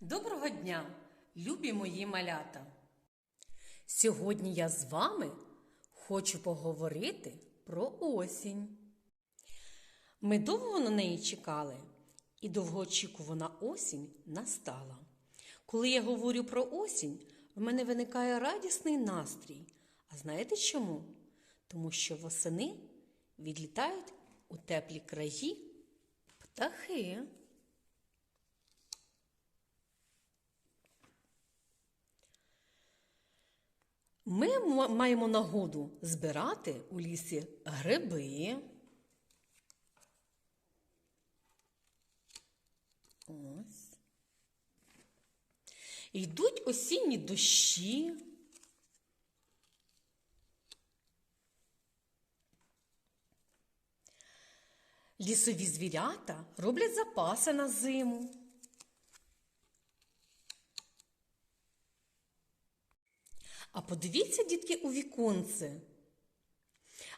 Доброго дня, любі мої малята! Сьогодні я з вами хочу поговорити про осінь. Ми довго на неї чекали, і довгоочікувана осінь настала. Коли я говорю про осінь, в мене виникає радісний настрій. А знаєте чому? Тому що восени відлітають у теплі краї птахи. Ми маємо нагоду збирати у лісі гриби. Ось. Йдуть осінні дощі. Лісові звірята роблять запаси на зиму. А подивіться, дітки, у віконце.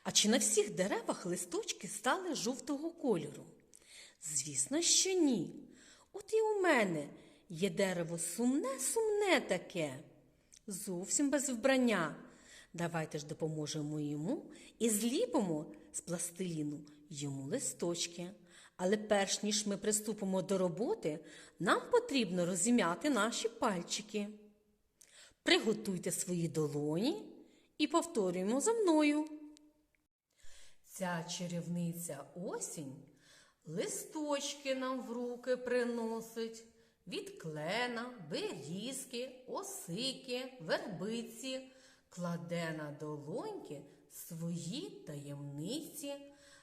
А чи на всіх деревах листочки стали жовтого кольору? Звісно, що ні. От і у мене є дерево сумне, сумне таке, зовсім без вбрання. Давайте ж допоможемо йому і зліпимо з пластиліну йому листочки. Але перш ніж ми приступимо до роботи, нам потрібно розім'яти наші пальчики. Приготуйте свої долоні і повторюємо за мною. Ця чарівниця осінь листочки нам в руки приносить від клена, берізки, осики, вербиці, кладе на долоньки свої таємниці.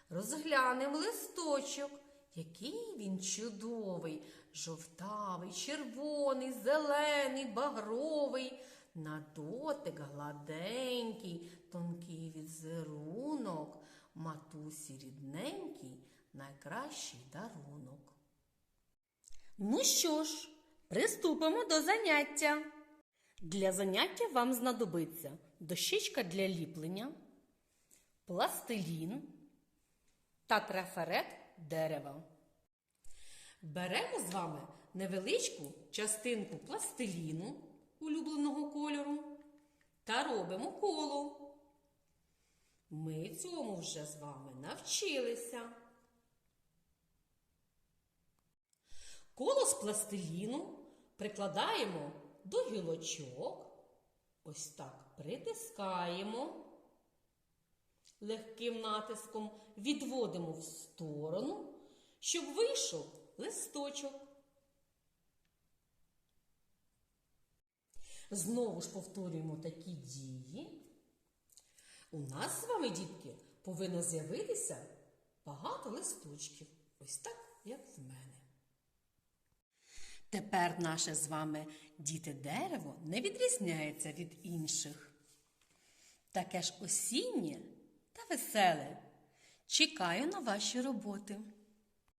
Розглянем листочок, який він чудовий, жовтавий, червоний, зелений, багровий, на дотик гладенький, тонкий візерунок, матусі рідненький, найкращий дарунок. Ну що ж, приступимо до заняття. Для заняття вам знадобиться дощечка для ліплення, пластилін та трафарет дерева. Беремо з вами невеличку частинку пластиліну улюбленого кольору та робимо коло. Ми цьому вже з вами навчилися. Коло з пластиліну прикладаємо до гілочок. Ось так притискаємо. Легким натиском відводимо в сторону, щоб вийшов листочок. Знову ж повторюємо такі дії. У нас з вами, дітки, повинно з'явитися багато листочків. Ось так, як в мене. Тепер наше з вами діти дерево не відрізняється від інших. Таке ж осіннє та веселе. Чекаю на ваші роботи.